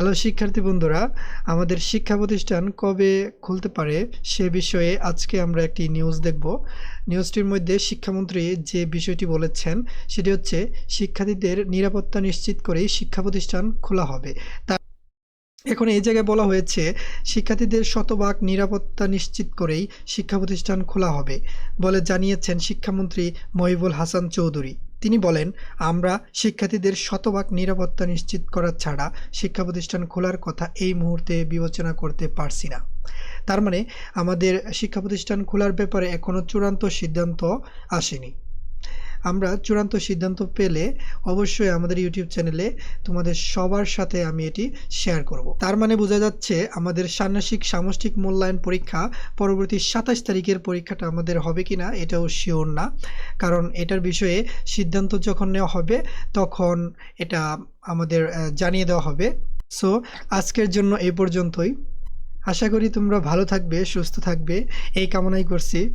Hello শিক্ষার্থী বন্ধুরা, আমাদের শিক্ষা প্রতিষ্ঠান কবে খুলতে পারে সে বিষয়ে আজকে আমরা একটি নিউজ দেখব। নিউজটির মধ্যে শিক্ষামন্ত্রী যে বিষয়টি বলেছেন, সেটি হচ্ছে শিক্ষার্থীদের নিরাপত্তা নিশ্চিত করেই শিক্ষা প্রতিষ্ঠান খোলা হবে। তা এখন এই জায়গায় বলা হয়েছে, শিক্ষার্থীদের শতভাগ নিরাপত্তা নিশ্চিত করেই শিক্ষা প্রতিষ্ঠান খোলা হবে বলে জানিয়েছেন শিক্ষামন্ত্রী মহিবুল হাসান চৌধুরী। তিনি বলেন, আমরা শিক্ষার্থীদের শতভাগ নিরাপত্তা নিশ্চিত করা ছাড়া শিক্ষা প্রতিষ্ঠান খোলার কথা এই মুহূর্তে বিবেচনা করতে পারছি না। তার মানে আমাদের শিক্ষা প্রতিষ্ঠান খোলার ব্যাপারে এখনও চূড়ান্ত সিদ্ধান্ত আসেনি। আমরা চূড়ান্ত সিদ্ধান্ত পেলে অবশ্যই আমাদের ইউটিউব চ্যানেলে তোমাদের সবার সাথে আমি এটি শেয়ার করব। তার মানে বোঝা যাচ্ছে আমাদের ষান্মাসিক সামষ্টিক মূল্যায়ন পরীক্ষা পরবর্তী সাতাশ তারিখের পরীক্ষাটা আমাদের হবে কি না এটাও শিওর না। কারণ এটার বিষয়ে সিদ্ধান্ত যখন নেওয়া হবে, তখন এটা আমাদের জানিয়ে দেওয়া হবে। সো আজকের জন্য এই পর্যন্তই। আশা করি তোমরা ভালো থাকবে, সুস্থ থাকবে। এই কামনাই করছি।